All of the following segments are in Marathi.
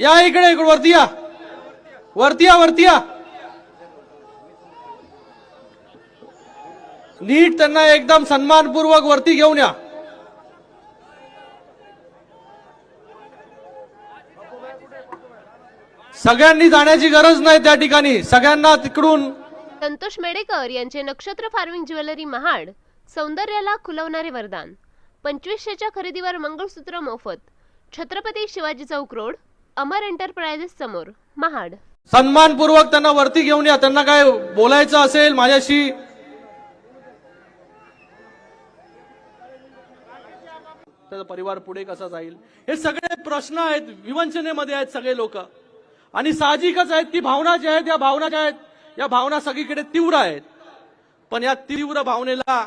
या इकडे इकडे वरती या. वरती या वरती या. नीट त्यांना एकदम सन्मानपूर्वक वरती घेऊन या. सगळ्यांनी जाण्याची गरज नाही त्या ठिकाणी. सगळ्यांना तिकडून संतोष मेडेकर यांचे नक्षत्र फार्मिंग ज्वेलरी महाड सौंदर्याला खुलवणारे वरदान. पंचवीसशेच्या खरेदीवर मंगळसूत्र मोफत. छत्रपती शिवाजी चौक रोड अमर एंटरप्राइजेस समोर महाड. सन्मानपूर्वक त्यांना वरती घेऊन या. त्यांना काय बोलायचं असेल माझ्याशी? त्याचा परिवार पुढे कसा जाईल? हे सगळे प्रश्न आहेत विवंचनेमध्ये आहेत सगळे लोक. आणि साहजिकच आहेत ती भावना ज्या आहेत या भावना ज्या आहेत या भावना सगळीकडे तीव्र आहेत. पण या तीव्र भावनेला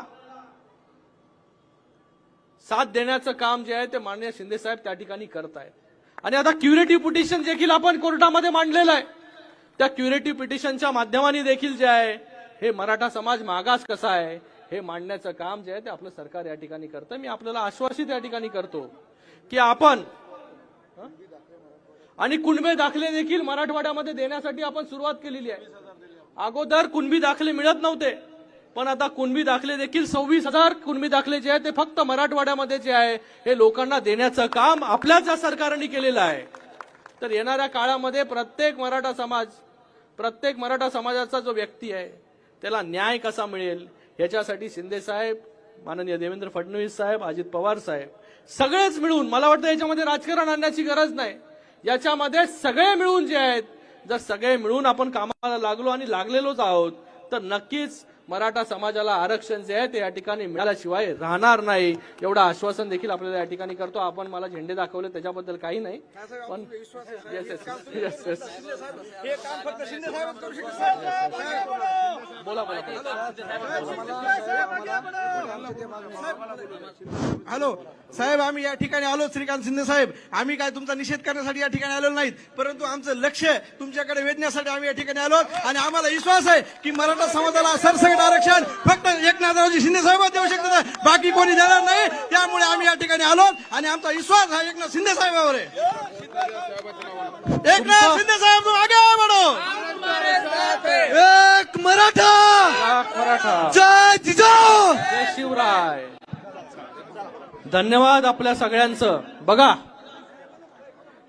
साथ देण्याचं काम जे आहे ते माननीय शिंदे साहेब त्या ठिकाणी करत आहेत आणि आता क्युरेटिव्ह पिटिशन देखील आपण कोर्टामध्ये मांडलेलं आहे. त्या क्युरेटिव्ह पिटिशनच्या माध्यमाने देखील जे आहे हे मराठा समाज मागास कसा आहे हे मांडण्याचं काम जे आहे ते आपलं सरकार या ठिकाणी करतं. मी आपल्याला आश्वासित या ठिकाणी करतो की आपण आणि कुणबे दाखले देखील मराठवाड्यामध्ये देण्यासाठी आपण सुरुवात केलेली आहे. अगोदर कुणबी दाखले मिळत नव्हते. पण आता कुणबी दाखले देखील सव्वीस हजार कुणबी दाखले जे आहे ते फक्त मराठवाड्यामध्ये जे आहे हे लोकांना देण्याचं काम आपल्याच या सरकारने केलेलं आहे. तर येणाऱ्या काळामध्ये प्रत्येक मराठा समाज प्रत्येक मराठा समाजाचा जो व्यक्ती आहे त्याला न्याय कसा मिळेल? याच्यासाठी शिंदे साहेब माननीय देवेंद्र फडणवीस साहेब अजित पवार साहेब सगळेच मिळून मला वाटतं याच्यामध्ये राजकारण आणण्याची गरज नाही. याच्यामध्ये सगळे मिळून जे आहेत जर सगळे मिळून आपण कामाला लागलो आणि लागलेलोच आहोत तर नक्कीच मराठा समाजाला आरक्षण जे आहे ते या ठिकाणी मिळाल्याशिवाय राहणार नाही. एवढं आश्वासन देखील आपल्याला या ठिकाणी करतो. आपण मला झेंडे दाखवले त्याच्याबद्दल काही नाही. पण येस येस येस येस बोला बोला हॅलो साहेब आम्ही या ठिकाणी आलो श्रीकांत शिंदे साहेब. आम्ही काय तुमचा निषेध करण्यासाठी या ठिकाणी आलेलो नाहीत परंतु आमचं लक्ष तुमच्याकडे वेधण्यासाठी आम्ही या ठिकाणी आलो आणि आम्हाला विश्वास आहे की मराठा समाजाला सरसकट आरक्षण. फक्त एकनाथरावजी शिंदे साहेबच देऊ शकतात बाकी कोणी देणार नाही. त्यामुळे आम्ही या ठिकाणी आलो आणि आमचा विश्वास हा एकनाथ शिंदे साहेबावर आहे. एकनाथ शिंदे साहेब आगे एक मराठा. जय जिजाऊ. जय शिवराय. धन्यवाद आपल्या सगळ्यांचं. बघा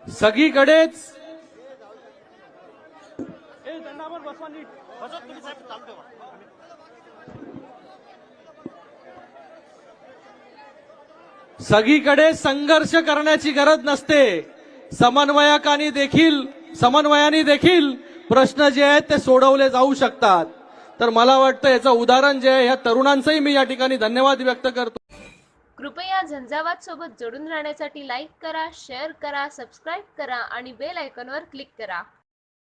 सगळीकडेच बसवा नीट. सगळीकडे संघर्ष करण्याची गरज नसते. समन्वयकांनी देखील समन्वयाने देखील प्रश्न जे आहेत ते सोडवले जाऊ शकतात. तर मला वाटतं याचं उदाहरण जे आहे या तरुणांचंही मी या ठिकाणी धन्यवाद व्यक्त करतो. कृपया झंझावात सोबत जोडून राहण्यासाठी लाईक करा शेअर करा सबस्क्राईब करा आणि बेल आयकॉनवर क्लिक करा.